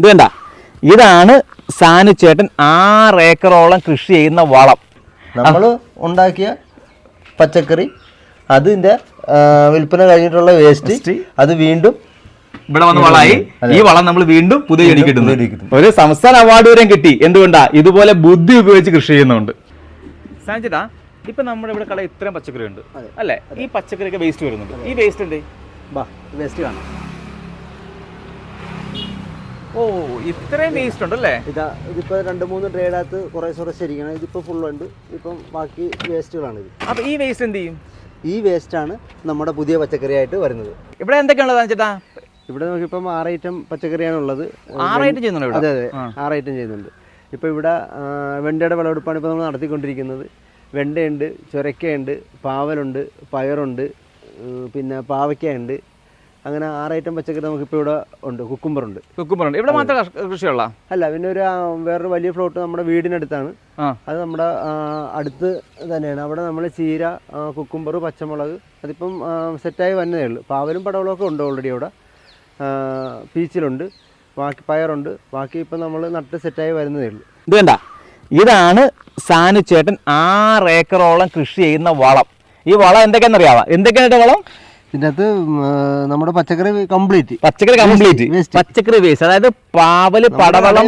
ഇത് കണ്ട? ഇതാണ് സാനു ചേട്ടൻ ആറ് ഏക്കറോളം കൃഷി ചെയ്യുന്ന വളം. നമ്മൾ ഉണ്ടാക്കിയ പച്ചക്കറി അതിന്റെ വിൽപ്പന കഴിഞ്ഞിട്ടുള്ള വേസ്റ്റ് അത് വീണ്ടും ഇവിടെ വന്ന വളമായി. ഈ വളം നമ്മൾ വീണ്ടും പുതിയ. ഒരു സംസ്ഥാന അവാർഡ് വരെ കിട്ടി. എന്തുകൊണ്ടാ? ഇതുപോലെ ബുദ്ധി ഉപയോഗിച്ച് കൃഷി ചെയ്യുന്നുണ്ട് സാഞ്ചിട്ടാ ഇപ്പൊ നമ്മുടെ ഇവിടെ കട ഇത്രയും പച്ചക്കറി ഉണ്ട് അല്ലെ? ഈ പച്ചക്കറിയൊക്കെ വേസ്റ്റ് വരുന്നുണ്ട്. ഈ വേസ്റ്റ് ഉണ്ട് വേസ്റ്റ് കാണാം ഓ ഇത്രയും വേസ്റ്റ് ഉണ്ട് അല്ലേ ഇതാ ഇതിപ്പോ രണ്ട് മൂന്ന് ട്രേഡകത്ത് കുറെ കുറച്ച് ശരിയാണ്. ഇതിപ്പോ ഫുൾ ഉണ്ട്. ഇപ്പം ബാക്കി വേസ്റ്റുകളാണ് ഇത്. അപ്പൊ ഈ വേസ്റ്റ് എന്ത് ചെയ്യും? ഈ വേസ്റ്റ് ആണ് നമ്മുടെ പുതിയ പച്ചക്കറിയായിട്ട് വരുന്നത്. ഇവിടെ എന്തൊക്കെയാണുള്ളത് ചേട്ടാ ഇവിടെ നമുക്കിപ്പം ആറ് ഐറ്റം പച്ചക്കറിയാണ് ഉള്ളത്. ആറ് ഐറ്റം ഇവിടെ? അതെ അതെ. ആറ് ഐറ്റം ചെയ്യുന്നുണ്ട്. ഇപ്പോൾ ഇവിടെ വെണ്ടയുടെ വിളവെടുപ്പാണ് ഇപ്പോൾ നമ്മൾ നടത്തിക്കൊണ്ടിരിക്കുന്നത്. വെണ്ടയുണ്ട് ചുരക്കയുണ്ട് പാവലുണ്ട് പയറുണ്ട് പിന്നെ പാവയ്ക്കയുണ്ട്. അങ്ങനെ ആറ് ഐറ്റം പച്ചക്കറി നമുക്കിപ്പോൾ ഇവിടെ ഉണ്ട് കുക്കുംബറുണ്ട് കുക്കുമ്പറുണ്ട് ഇവിടെ മാത്രം കൃഷിയുള്ള? അല്ല പിന്നെ ഒരു വേറൊരു വലിയ ഫ്ലോട്ട് നമ്മുടെ വീടിനടുത്താണ്. അത് നമ്മുടെ അടുത്ത് തന്നെയാണ്. അവിടെ നമ്മൾ ചീര കുക്കുംബർ പച്ചമുളക് അതിപ്പം സെറ്റായി വന്നതേ ഉള്ളൂ. പാവലും പടവലമൊക്കെ ഉണ്ട് ഓൾറെഡി അവിടെ. പീച്ചിലുണ്ട് ബാക്കി പയറുണ്ട്. ബാക്കി ഇപ്പം നമ്മൾ നട്ട് സെറ്റായി വരുന്നതേ ഉള്ളൂ. ഇത് വേണ്ട ഇതാണ് സാനു ചേട്ടൻ ആറ് ഏക്കറോളം കൃഷി ചെയ്യുന്ന വളം. ഈ വളം എന്തൊക്കെയാണെന്നറിയാവാം? എന്തൊക്കെയാണ് വളം? ഇതിന്റെ അകത്ത് നമ്മുടെ പച്ചക്കറി കംപ്ലീറ്റ് പച്ചക്കറി കംപ്ലീറ്റ് പച്ചക്കറി വേസ്റ്റ് അതായത് പാവൽ പടവളം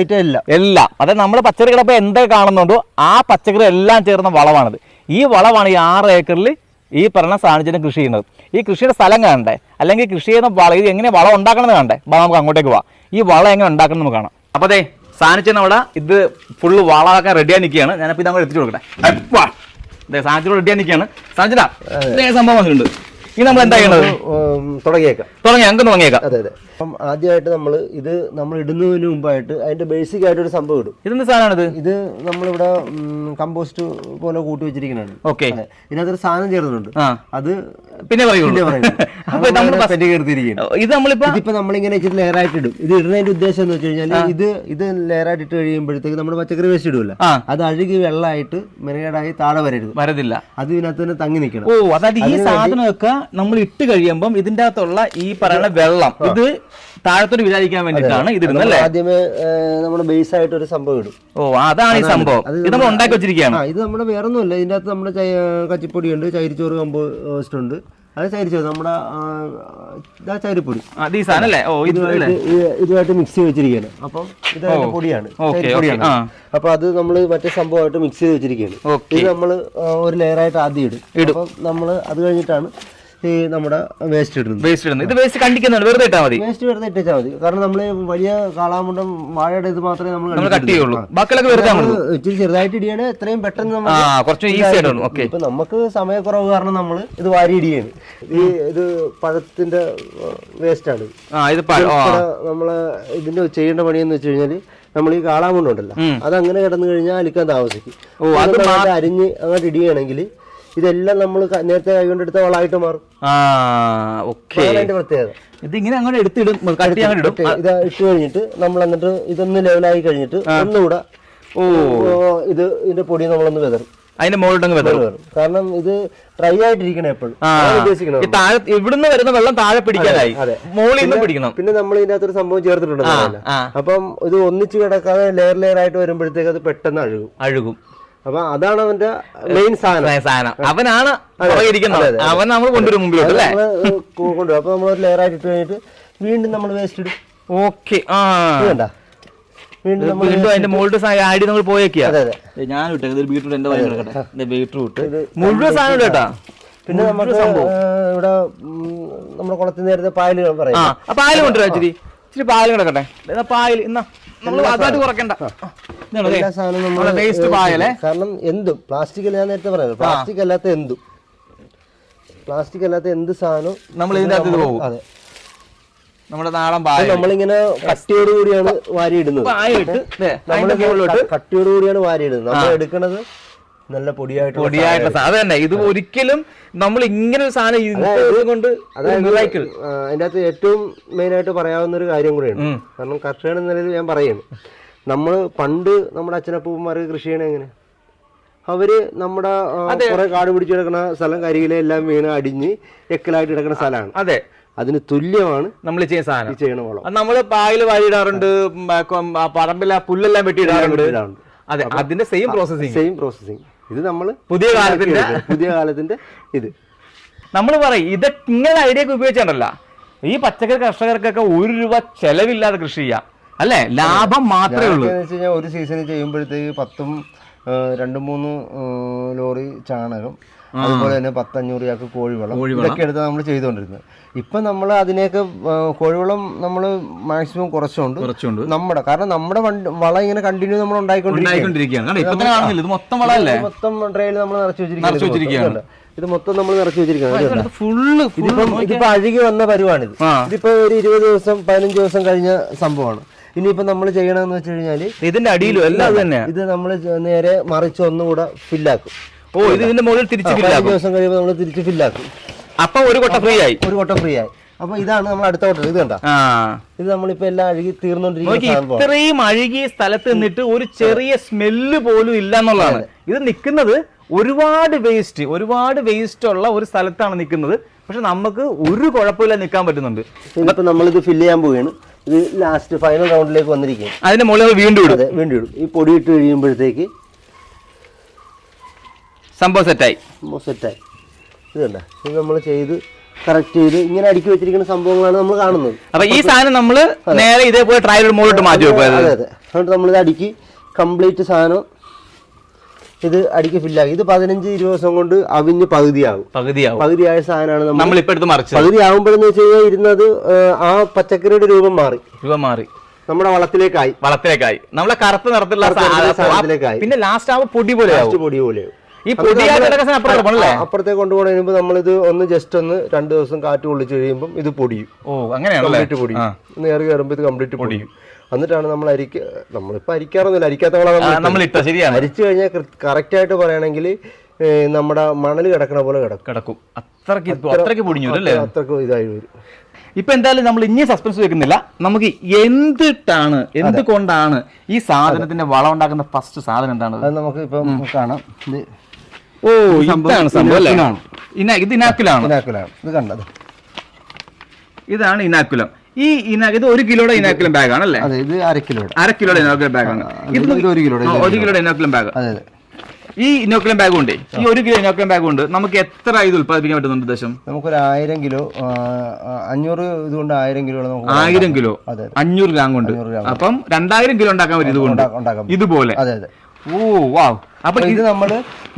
ഐറ്റം എല്ലാം എല്ലാം അതായത് നമ്മൾ പച്ചക്കറി കിടപ്പോൾ എന്തൊക്കെ കാണുന്നുണ്ടോ ആ പച്ചക്കറി എല്ലാം ചേർന്ന വളമാണിത്. ഈ വളമാണ് ഈ ആറ് ഏക്കറിൽ ഈ പറഞ്ഞ സാഹചര്യം കൃഷി ചെയ്യുന്നത്. ഈ കൃഷിയുടെ സ്ഥലം കാണണ്ടേ? അല്ലെങ്കിൽ കൃഷി ചെയ്യുന്ന വളം ഇത് എങ്ങനെ വളം ഉണ്ടാക്കണമെന്ന് കാണണ്ടേ? വാ നമുക്ക് അങ്ങോട്ടേക്ക് പോവാം ഈ വളം എങ്ങനെ ഉണ്ടാക്കണം നമുക്ക് കാണാം. അപ്പോൾ അതെ സാനിച്ചൻ അവിടെ ഇത് ഫുള്ള് വളമാക്കാൻ റെഡിയായി നിൽക്കുകയാണ്. ഞാനപ്പോൾ ഇത് അങ്ങോട്ട് എത്തിച്ചു കൊടുക്കട്ടെ. അതെ ദേ സാനിച്ചോട് റെഡിയായി നിൽക്കുകയാണ്. സാധിച്ചാ സംഭവം വന്നിട്ടുണ്ട്. ഇനി നമ്മൾ എന്താ ചെയ്യണത് തുടങ്ങിയേക്കാം. തുടങ്ങി അങ്ങ് തുടങ്ങിയേക്കാം. അതെ അതെ. അപ്പം ആദ്യമായിട്ട് നമ്മൾ ഇത് നമ്മൾ ഇടുന്നതിന് മുമ്പായിട്ട് അതിന്റെ ബേസിക് ആയിട്ട് ഒരു സംഭവം ഇടും. ഇതെന്ത് സാധനമാണിത്? ഇത് നമ്മളിവിടെ കമ്പോസ്റ്റ് പോലെ കൂട്ടി വെച്ചിരിക്കുന്നതാണ്. ഓക്കെ. ഇതിനകത്തൊരു സാധനം ചേർന്നുണ്ട് അത് പിന്നെ പറയുള്ളൂ. ഇത് നമ്മളിപ്പോ ഇതിപ്പോ നമ്മളിങ്ങനെ ഇച്ചിരി ലെയറായിട്ട് ഇടും. ഇത് ഇടുന്നതിന്റെ ഉദ്ദേശം എന്ന് വെച്ച് കഴിഞ്ഞാൽ ഇത് ഇത് ലെയറായിട്ട് ഇട്ട് കഴിയുമ്പോഴത്തേക്ക് നമ്മൾ പച്ചക്കറി വേസ്റ്റ് ഇടൂല അത് അഴുകി വെള്ളമായിട്ട് മെനകേടായി താഴെ വരരുത്. വരതില്ല അത് ഇതിനകത്ത് തന്നെ തങ്ങി നിൽക്കണം. ഓ അതായത് ഈ സാധനമൊക്കെ നമ്മൾ ഇട്ട് കഴിയുമ്പം ഇതിന്റെ അകത്തുള്ള ഈ പറയുന്ന വെള്ളം ഇത് താഴത്തോട്ട് വിചാരിക്കാൻ വേണ്ടിട്ടാണ് ഇത് ആദ്യമേ നമ്മുടെ ബേസ് ആയിട്ട് ഒരു സംഭവം ഇടും. ഓ അതാണ് ഈ സംഭവം. ഇത് നമ്മൾ ഉണ്ടാക്കി വെച്ചിരിക്കുകയാണ്. ഇത് നമ്മുടെ വേറെ ഒന്നുമില്ല ഇതിന്റെ അകത്ത് നമ്മുടെ കച്ചിപ്പൊടി ഉണ്ട് ചൈരിച്ചോറ് കമ്പോസ്റ്റ് ഉണ്ട്. അത് ചൈരിച്ചോറ് നമ്മുടെ ചൈരിപ്പൊടി. ഇതുമായിട്ട് മിക്സ് ചെയ്ത് വെച്ചിരിക്കുകയാണ്. അപ്പം ഇത് പൊടിയാണ്. പൊടിയാണ്. അപ്പൊ അത് നമ്മൾ മറ്റേ സംഭവമായിട്ട് മിക്സ് ചെയ്ത് വെച്ചിരിക്കുകയാണ്. ഇത് നമ്മൾ ഒരു ലെയറായിട്ട് ആദ്യം ഇടും. അപ്പം നമ്മൾ അത് കഴിഞ്ഞിട്ടാണ് ഈ നമ്മുടെ വേസ്റ്റ് ഇടുന്നത്. വേസ്റ്റ് ഇടുന്നത്. ഇത് വേസ്റ്റ് കണ്ടിക്കുന്നതാണ്. വെറുതെ ഇട്ടാൽ മതി. വേസ്റ്റ് വെറുതെ ഇട്ടാൽ മതി. കാരണം നമ്മൾ വലിയ കാളാമുണ്ടം വാഴയുടെ ഇത് മാത്രമേ നമ്മൾ കട്ട് ചെയ്യുള്ളൂ ബാക്കിയൊക്കെ വെറുതെ ഇച്ചിരി ചെറുതായിട്ട് ഇടിയാണ്. എത്രയും പെട്ടെന്ന് നമ്മൾ കുറച്ച് ഈസി ആയിട്ടുള്ളൂ ഓക്കെ ഇപ്പൊ നമുക്ക് സമയക്കുറവ് കാരണം നമ്മൾ ഇത് വാരി ഇടിയാണ്. ഈ ഇത് പഴത്തിന്റെ വേസ്റ്റ് ആണ്. ആ ഇത് നമ്മൾ നമ്മൾ ഇതിന്റെ ചെയ്യേണ്ട പണിയെന്ന് വെച്ച് കഴിഞ്ഞാൽ നമ്മൾ ഈ കാളാമുണ്ടുണ്ടല്ലോ അത് അങ്ങനെ കിടന്നു കഴിഞ്ഞാൽ അലിക്കാൻ താമസിക്കും. അത് അരിഞ്ഞ് അങ്ങോട്ട് ഇടിയാണെങ്കിൽ ഇതെല്ലാം നമ്മൾ നേരത്തെ കൈകൊണ്ടെടുത്ത വളമായിട്ട് മാറും. അതിന്റെ പ്രത്യേകത. ഇത് ഇങ്ങനെ അങ്ങോട്ട് എടുത്തിടും ഇത് ഇട്ട് കഴിഞ്ഞിട്ട് നമ്മൾ എന്നിട്ട് ഇതൊന്ന് ലെവലായി കഴിഞ്ഞിട്ട് ഒന്നുകൂടെ ഓ. ഇത് ഇതിന്റെ പൊടി നമ്മളൊന്ന് വിതറും. അതിന്റെ മുകളിലങ്ങ് വിതറും. കാരണം ഇത് ഡ്രൈ ആയിട്ടിരിക്കണം എപ്പോഴും. താഴെ ഇവിടുന്ന് വരുന്ന വെള്ളം താഴെ പിടിക്കാനായി മോളിൽ മുകളിൽ നിന്ന് പിടിക്കണം. പിന്നെ നമ്മൾ ഇതിന്റെ അകത്തൊരു സംഭവം ചേർത്തിട്ടുണ്ട്. അപ്പം ഇത് ഒന്നിച്ച് കിടക്കാതെ ലെയർ ലെയർ ആയിട്ട് വരുമ്പോഴത്തേക്ക് അത് പെട്ടെന്ന് അഴുകും. അഴുകും. അപ്പൊ അതാണ് അവന്റെ മെയിൻ സാധനം. സാധനം. അവനാണ് ഇരിക്കുന്നത് അവൻ നമ്മൾ കൊണ്ടുവരും മുമ്പിലോട്ട് അല്ലേ? കൊണ്ടുവരും. അപ്പൊ നമ്മൾ ഒരു ലെയർ ആയിട്ട് ഇട്ട് കഴിഞ്ഞിട്ട് വീണ്ടും നമ്മൾ വേസ്റ്റ് ഇടും. ഓക്കെ ആ. ഇത് കണ്ട? വീണ്ടും നമ്മൾ വീണ്ടും അതിന്റെ മുകളിൽ ആടി നമ്മൾ പോയേക്കാ ഞാൻ വിട്ടേ ബീട്രൂട്ട് എന്റെ വഴി കിടക്കട്ടെ. ബീട്രൂട്ട്. മുഴുവൻ സാധനം കേട്ടാ പിന്നെ നമുക്ക് സംഭവം. ഇവിടെ നമ്മുടെ കുളത്തിൽ നേരത്തെ പായൽ പറയാം. പായൽ കൊണ്ടുവരാം ഇച്ചിരി. ഇച്ചിരി പായൽ കിടക്കട്ടെ. പായൽ എന്നാ നമ്മൾ അതായിട്ട് കുറക്കണ്ട ഇതാണ് എല്ലാ സാധനവും നമ്മൾ നമ്മുടെ വേസ്റ്റ് പായലേ കാരണം എന്തും. പ്ലാസ്റ്റിക് ഞാൻ നേരത്തെ പറയാം പ്ലാസ്റ്റിക് അല്ലാത്ത എന്തും. പ്ലാസ്റ്റിക് അല്ലാത്ത എന്ത് സാധനവും നമ്മൾ ഇതിന്റെ അകത്ത് പോകും. അതെ. നമ്മുടെ നാടൻ പായ നമ്മളിങ്ങനെ കട്ടിയോട് കൂടിയാണ് വാരി ഇടുന്നത് പായിട്ട് ദേ, നമ്മൾ അതിന്റെ കട്ടിയോട് കൂടിയാണ് വാരി ഇടുന്നത് നമ്മൾ എടുക്കുന്നത് നല്ല പൊടിയായിട്ട് പൊടിയായിട്ടുള്ള അത് തന്നെ ഇത് ഒരിക്കലും നമ്മൾ ഇങ്ങനെ ഒരു സാധനം കൊണ്ട് അതായത് അതിന്റെ അകത്ത് ഏറ്റവും മെയിൻ ആയിട്ട് പറയാവുന്ന ഒരു കാര്യം കൂടെയാണ് കാരണം കർഷകൻ എന്ന നിലയിൽ ഞാൻ പറയുന്നു. നമ്മൾ പണ്ട് നമ്മുടെ അച്ഛനപ്പൂപ്പന്മാർക്ക് കൃഷി ചെയ്യണ എങ്ങനെ? അവർ നമ്മുടെ കുറെ കാട് പിടിച്ചു കിടക്കുന്ന സ്ഥലം കരിയില എല്ലാം വീണ് അടിഞ്ഞ് എക്കലായിട്ട് കിടക്കുന്ന സ്ഥലമാണ്. അതെ. അതിന് തുല്യമാണ് നമ്മൾ ചെയ്യുന്ന സാധനം. ചെയ്യണ വളം. നമ്മൾ നമ്മൾ പായൽ വാരിയിടാറുണ്ട് ആ പുല്ലെല്ലാം വെട്ടിയിടാറുണ്ട്. അതെ. അതിന്റെ സെയിം പ്രോസസ്സിങ് സെയിം പ്രോസസ്സിങ് ഇത് നമ്മൾ പുതിയ കാലത്തിന്റെ പുതിയ കാലത്തിന്റെ ഇത്. നമ്മൾ പറയും ഇത് ഇങ്ങനെ ഐഡിയ ഒക്കെ ഉപയോഗിച്ചിട്ടുണ്ടല്ല ഈ പച്ചക്കറി കർഷകർക്കൊക്കെ ഒരു രൂപ ചെലവില്ലാതെ കൃഷി ചെയ്യാം. അല്ലെ? ലാഭം മാത്രമേ ഉള്ളൂ. ഒരു സീസൺ ചെയ്യുമ്പോഴത്തേക്ക് പത്തും രണ്ടും മൂന്നും ലോറി ചാണകം അതുപോലെ തന്നെ പത്തഞ്ഞൂറ് ചാക്ക് കോഴിവളം ഇതൊക്കെ എടുത്ത് നമ്മൾ ചെയ്തുകൊണ്ടിരുന്നത് ഇപ്പൊ നമ്മൾ അതിനെയൊക്കെ കോഴിവളം നമ്മൾ മാക്സിമം കുറച്ചുകൊണ്ട് നമ്മുടെ കാരണം നമ്മുടെ വളം ഇങ്ങനെ കണ്ടിന്യൂ നമ്മൾ ഉണ്ടായിക്കൊണ്ടിരിക്കുകയാണ്. മൊത്തം ട്രെയിൽ നമ്മൾ നിറച്ചു വെച്ചിരിക്കുകയാണ്. ഇത് മൊത്തം നമ്മൾ നിറച്ചു വെച്ചിരിക്കുകയാണ്. ഇത് ഫുള്ള് ഇതിപ്പം ഇതിപ്പോ അഴുകി വന്ന പരിവാണിത്. ഇതിപ്പോ ഒരു ഇരുപത് ദിവസം പതിനഞ്ച് ദിവസം കഴിഞ്ഞ സംഭവമാണ്. ഇനിയിപ്പോ നമ്മൾ ചെയ്യണമെന്ന് വെച്ച് കഴിഞ്ഞാൽ ഇതിന്റെ അടിയിലും എല്ലാം തന്നെ ഇത് നമ്മൾ നേരെ മറിച്ച് ഒന്നുകൂടെ ഫില്ലാക്കും ഓ ഇത് ഇതിന്റെ മുകളിൽ തിരിച്ചു പതിനഞ്ച് ദിവസം കഴിയുമ്പോൾ നമ്മൾ തിരിച്ച് ഫില്ലാക്കും അപ്പൊ ഒരു കൊട്ട ഫ്രീ ആയി ഒരു കൊട്ട ഫ്രീ ആയി അപ്പൊ ഇതാണ് നമ്മൾ അടുത്ത കൊട്ട. ഇത് കണ്ട? ആ. ഇത് നമ്മളിപ്പോ എല്ലാം അഴുകി നോക്കി സംഭവം ഇത്രയും അഴുകിയ സ്ഥലത്ത് നിന്നിട്ട് ഒരു ചെറിയ സ്മെല്ല് പോലും ഇല്ല എന്നുള്ളതാണ്. ഇത് നിൽക്കുന്നത് ഒരുപാട് വേസ്റ്റ് ഒരുപാട് വേസ്റ്റ് ഉള്ള ഒരു സ്ഥലത്താണ് നിൽക്കുന്നത്. പക്ഷെ നമുക്ക് ഒരു കുഴപ്പമില്ല നിൽക്കാൻ പറ്റുന്നുണ്ട്. ഇതിപ്പോ നമ്മളിത് ഫില്ല് ചെയ്യാൻ പോവുകയാണ്. ഇത് ലാസ്റ്റ് ഫൈനൽ റൗണ്ടിലേക്ക് വന്നിരിക്കുകയാണ്. അതിന്റെ മുകളിൽ വീണ്ടും ഇടും. അതെ വീണ്ടും ഈ പൊടി ഇട്ട് കഴിയുമ്പോഴത്തേക്ക് സംഭവം സെറ്റായി സംഭവം സെറ്റായി ഇത് കണ്ട? ഇത് നമ്മൾ ചെയ്ത് കറക്റ്റ് ചെയ്ത് ഇങ്ങനെ അടുക്കി വെച്ചിരിക്കുന്ന സംഭവങ്ങളാണ് നമ്മൾ കാണുന്നത്. അപ്പൊ ഈ സാധനം നമ്മൾ നേരെ ഇതേപോലെ ട്രയൽ മുകളിലോട്ട് മാറ്റി വെക്കും അതെ അതെ. അതുകൊണ്ട് നമ്മളിത് അടുക്കി കംപ്ലീറ്റ് സാധനം ഇത് അടുക്കി ഫില്ലാക്കി ഇത് പതിനഞ്ച് ഇരുപത് ദിവസം കൊണ്ട് അവിഞ്ഞ് പകുതിയാകും. പകുതിയാകും പകുതിയായ സാധനമാണ് നമ്മൾ നമ്മൾ ഇപ്പൊ എടുത്ത് മറിച്ചത്. പകുതിയാകുമ്പോഴെന്ന് വെച്ച് കഴിഞ്ഞാൽ ഇരുന്നത് ആ, പച്ചക്കറിയുടെ രൂപം മാറി. രൂപം മാറി. നമ്മുടെ വളത്തിലേക്കായി. വളത്തിലേക്കായി. നമ്മളെ കറുത്ത നിറത്തിലുള്ള. പിന്നെ ലാസ്റ്റ് ആവുമ്പോൾ പൊടി പോലെ പൊടി പോലെയാവും. അപ്പുറത്തേക്ക് കൊണ്ടുപോകണ കഴിയുമ്പോൾ നമ്മളിത് ഒന്ന് ജസ്റ്റ് ഒന്ന് രണ്ട് ദിവസം കാറ്റ് കൊള്ളിച്ച് കഴിയുമ്പോൾ ഇത് പൊടിയും. ഓ അങ്ങനെയാണല്ലേ? കംപ്ലീറ്റ് പൊടിയും. നേരെ കയറുമ്പോൾ ഇത് കംപ്ലീറ്റ് പൊടിയും. എന്നിട്ടാണ് നമ്മൾ അരിക്ക നമ്മളിപ്പോൾ അരിക്കാറൊന്നുമില്ല അരിക്കാത്ത ശരിയാണ്. അരിച്ചു കഴിഞ്ഞാൽ കറക്റ്റ് ആയിട്ട് പറയുകയാണെങ്കിൽ നമ്മുടെ മണൽ കിടക്കണ പോലെ കിടക്കും. കിടക്കും. അത്രയ്ക്ക് അത്രയ്ക്ക് പൊടിഞ്ഞു അല്ലേ? അത്രയ്ക്ക് ഇതായി വരും. ഇപ്പൊ എന്തായാലും നമ്മൾ ഇനി സസ്പെൻസ് വെക്കുന്നില്ല. നമുക്ക് എന്തിട്ടാണ് എന്തുകൊണ്ടാണ് ഈ സാധനത്തിന്റെ വളം ഉണ്ടാക്കുന്ന ഫസ്റ്റ് സാധനം എന്താണ്? അത് നമുക്ക് ഇപ്പം കാണാം. ഇത് ഓ ഇതാണ് സംഭവം ഇത് ഇനാക്കുലാണ് ഇനാക്കുലാണ് ഇത് കണ്ടത്. ഇതാണ് ഇനാക്കുലം. ഈ ഇനാ ഇത് ഒരു കിലോയുടെ ഇനാക്കുലം ബാഗ് ആണല്ലേ ഇത് അര കിലോയുടെ. അര കിലോയുടെ ഇനാക്കുലം ബാഗ് ആണ് ഇത് ഒരു കിലോയുടെ ആ, ഒരു കിലോയുടെ ഇനാക്കുലം ബാഗ്. അതെ അതെ. ഈ ഇനോക്കുലം ബാഗ് ഉണ്ട് ഈ ഒരു കിലോ ഇനോക്കുലം ബാഗ് ഉണ്ട് നമുക്ക് എത്ര ഇത് ഉത്പാദിപ്പിക്കാൻ പറ്റുന്നുണ്ട് ദശം നമുക്കൊരു ആയിരം കിലോ അഞ്ഞൂറ് ഇതുകൊണ്ട് ആയിരം കിലോ ആയിരം കിലോ. അഞ്ഞൂറ് ഗ്രാം കൊണ്ട്. അപ്പം രണ്ടായിരം കിലോ ഉണ്ടാക്കാൻ പറ്റും ഇതുകൊണ്ട്. ഇതുപോലെ. ഓ വാവ്. അപ്പൊ അപ്പൊ ഇത് നമ്മൾ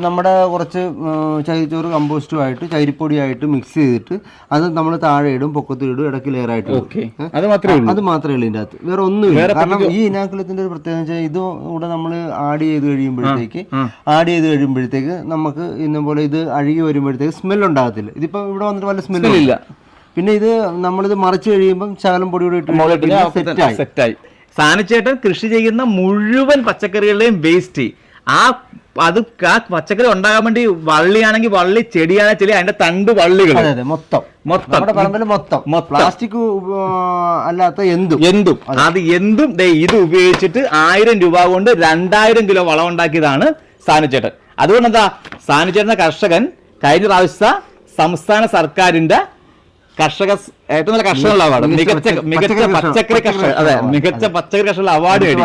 നമ്മുടെ കുറച്ച് ഉം, ചകിരിച്ചോറ് കമ്പോസ്റ്റുമായിട്ട് ചകിരിപ്പൊടിയായിട്ട് മിക്സ് ചെയ്തിട്ട് അത് നമ്മൾ താഴെ ഇടും പൊക്കത്തിൽ ഇടും ഇടയ്ക്ക് ആയിട്ട്. ഓക്കെ. അത് മാത്രമേ ഉള്ളൂ. അത് മാത്രമേ ഉള്ളൂ ഇതിന്റെ അകത്ത് വേറെ ഒന്നുമില്ല. കാരണം ഈ ഇനാക്കുലത്തിന്റെ ഒരു പ്രത്യേകത വെച്ചാൽ ഇത് കൂടെ നമ്മൾ ആഡ് ചെയ്ത് കഴിയുമ്പോഴത്തേക്ക്. ആഡ് ചെയ്ത് കഴിയുമ്പോഴത്തേക്ക് നമുക്ക് ഇന്നപോലെ ഇത് അഴുകി വരുമ്പോഴത്തേക്ക് സ്മെൽ ഉണ്ടാകത്തില്ല. ഇതിപ്പോ ഇവിടെ വന്നിട്ട് വല്ല സ്മെല്ലില്ല പിന്നെ ഇത് നമ്മളിത് മറിച്ച് കഴിയുമ്പം ശകലം പൊടി ആയി. ഇട്ട് സെറ്റായി സെറ്റായി സാനുചേട്ടൻ കൃഷി ചെയ്യുന്ന മുഴുവൻ പച്ചക്കറികളുടെയും വേസ്റ്റ് ആ അത് ആ പച്ചക്കറി ഉണ്ടാകാൻ വേണ്ടി വള്ളിയാണെങ്കിൽ വള്ളി ചെടിയാണെങ്കിൽ ചെടി അതിന്റെ തണ്ട് വള്ളികൾ. മൊത്തം. മൊത്തം. പറമ്പിൽ മൊത്തം. പ്ലാസ്റ്റിക് അല്ലാത്ത എന്തും. എന്തും. അത്. എന്തും ഇത് ഉപയോഗിച്ചിട്ട് ആയിരം രൂപ കൊണ്ട് രണ്ടായിരം കിലോ വളം ഉണ്ടാക്കിയതാണ് സാനുചേട്ടൻ അതുകൊണ്ട് എന്താ സാനുചേട്ടൻ കർഷകൻ കഴിഞ്ഞ പ്രാവശ്യത്തെ സംസ്ഥാന സർക്കാരിന്റെ കർഷക ഏറ്റവും നല്ല കർഷകനുള്ള അവാർഡ് മികച്ച മികച്ച പച്ചക്കറി കർഷക അതെ മികച്ച പച്ചക്കറി കർഷകനുള്ള അവാർഡ് നേടി.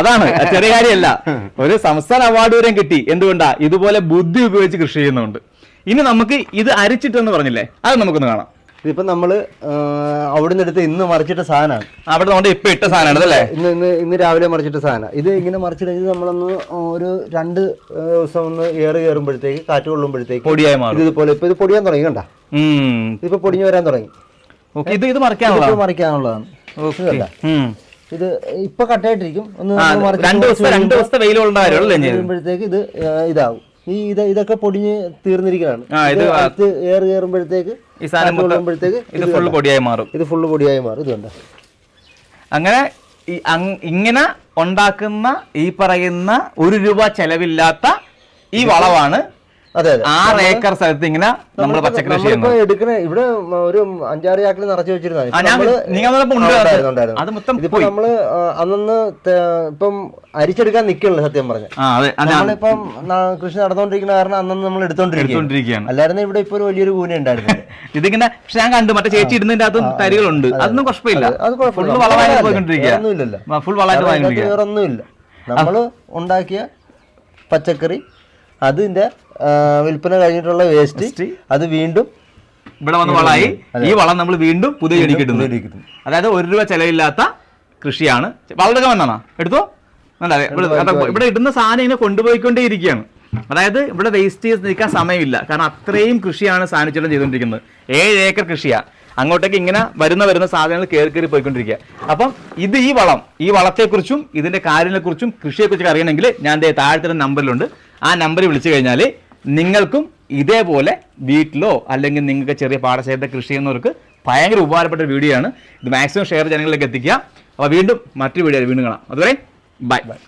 അതാണ് ചെറിയ കാര്യമല്ല. ഒരു സംസ്ഥാന അവാർഡ് വരെയും കിട്ടി. എന്തുകൊണ്ടാ? ഇതുപോലെ ബുദ്ധി ഉപയോഗിച്ച് കൃഷി ചെയ്യുന്നുണ്ട് ഇനി നമുക്ക് ഇത് അരിച്ചിട്ടെന്ന് പറഞ്ഞില്ലേ? അത് നമുക്കൊന്ന് കാണാം. ഇതിപ്പോ നമ്മൾ അവിടുന്ന് എടുത്ത് ഇന്ന് മറിച്ചിട്ട സാധനമാണ് അവിടെ നമ്മുടെ ഇപ്പൊ ഇട്ട സാധനമാണ് അല്ലേ ഇന്ന് ഇന്ന് ഇന്ന് രാവിലെ മറിച്ചിട്ട സാധനം. ഇത് ഇങ്ങനെ മറിച്ചിട്ട് നമ്മളൊന്ന് ഒരു രണ്ട് ദിവസം ഒന്ന് ഏറ് കയറുമ്പോഴത്തേക്ക് കാറ്റ് കൊള്ളുമ്പോഴത്തേക്ക് പൊടിയായി മാറും. ഇത് ഇതുപോലെ ഇപ്പൊ ഇത് പൊടിയാൻ തുടങ്ങി കണ്ട? ഇതിപ്പോ പൊടിഞ്ഞു വരാൻ തുടങ്ങി. ഇത് ഇത് മറിക്കാനുള്ള ഇത് മറിക്കാനുള്ളതാണ്. ഇത് കണ്ട ഉം. ഇത് ഇപ്പൊ കട്ടായിട്ടിരിക്കും. ഒന്ന് രണ്ട് ദിവസം രണ്ട് ദിവസത്തെ വെയിലുള്ള കാര്യമല്ലേ ഇത് ഇതാവും. ഈ ഇത് ഇതൊക്കെ പൊടിഞ്ഞ് തീർന്നിരിക്കുകയാണ് അടുത്ത് ഏറ് കയറുമ്പോഴത്തേക്ക് ഈ സാധനം കൊള്ളുമ്പോഴത്തേക്ക് ഇത് ഫുള്ള് പൊടിയായി മാറും. ഇത് ഫുള്ള് പൊടിയായി മാറും. ഇത് കണ്ട. അങ്ങനെ ഇങ്ങനെ ഉണ്ടാക്കുന്ന ഈ പറയുന്ന ഒരു രൂപ ചെലവില്ലാത്ത ഈ അതെ ആറ് ഏക്കർ സ്ഥലത്ത് ഇങ്ങനെ നമ്മൾ എടുക്കണ ഇവിടെ ഒരു അഞ്ചാറ് ചാക്കിൽ നിറച്ചു ഉണ്ടായിരുന്നു. ഇതിപ്പോ നമ്മൾ അന്നന്ന് ഇപ്പം അരിച്ചെടുക്കാൻ നിക്കണില്ല സത്യം പറഞ്ഞു. നമ്മളിപ്പം കൃഷി നടന്നുകൊണ്ടിരിക്കുന്ന കാരണം അന്നന്ന് നമ്മൾ എടുത്തോണ്ടിരിക്കും എടുത്തോണ്ടിരിക്കുകയാണ്. അല്ലായിരുന്നു ഇവിടെ ഇപ്പൊ ഒരു വലിയൊരു കൂന ഉണ്ടായിരുന്നു ഇതിങ്ങനെ പക്ഷെ ഞാൻ കണ്ടു മറ്റേ ചേച്ചി ഇടുന്നതിന്റെ അകത്തും തരികളുണ്ട്. അതൊന്നും കുഴപ്പമില്ല. വളമായിട്ട് പോയിക്കൊണ്ടിരിക്കുക ഫുൾ വളമായിട്ട് പോയിക്കൊണ്ടിരിക്കുക ഒന്നുമില്ല നമ്മൾ ഉണ്ടാക്കിയ പച്ചക്കറി അതിന്റെ വിൽപ്പന കഴിഞ്ഞിട്ടുള്ള വേസ്റ്റ് അത് വീണ്ടും ഇവിടെ വന്ന് വളമായി. ഈ വളം നമ്മൾ വീണ്ടും പുതിയ ചെടിക്ക് ഇടുന്നു അതായത് ഒരു രൂപ ചെലവില്ലാത്ത കൃഷിയാണ്. വളരെ വന്നാ എടുത്തോ? ഇവിടെ ഇടുന്ന സാധനം ഇങ്ങനെ കൊണ്ടുപോയിക്കൊണ്ടേ ഇരിക്കുകയാണ്. അതായത് ഇവിടെ വേസ്റ്റ് ചെയ്ത് നിൽക്കാൻ സമയമില്ല. കാരണം അത്രയും കൃഷിയാണ് സാനിച്ചേട്ടൻ ചെയ്തുകൊണ്ടിരിക്കുന്നത്. ഏഴ് ഏക്കർ കൃഷിയാ. അങ്ങോട്ടേക്ക് ഇങ്ങനെ വരുന്ന വരുന്ന സാധനങ്ങൾ കയറി കയറി പോയിക്കൊണ്ടിരിക്കുക. അപ്പം ഇത് ഈ വളം ഈ വളത്തെക്കുറിച്ചും ഇതിന്റെ കാര്യങ്ങളെക്കുറിച്ചും കൃഷിയെക്കുറിച്ചൊക്കെ അറിയണമെങ്കിൽ ഞാൻ താഴത്തെ നമ്പറിലുണ്ട്. ആ നമ്പർ വിളിച്ചു കഴിഞ്ഞാൽ നിങ്ങൾക്കും ഇതേപോലെ വീട്ടിലോ അല്ലെങ്കിൽ നിങ്ങൾക്ക് ചെറിയ പാടശേഖരത്തെ കൃഷി ചെയ്യുന്നവർക്ക് ഭയങ്കര ഉപകാരപ്പെട്ട വീഡിയോ ആണ്. ഇത് മാക്സിമം ഷെയർ ജനങ്ങളിലേക്ക് എത്തിക്കുക. അപ്പോൾ വീണ്ടും മറ്റൊരു വീഡിയോ വീണ്ടും കാണാം. അതുവരെ ബൈ ബൈ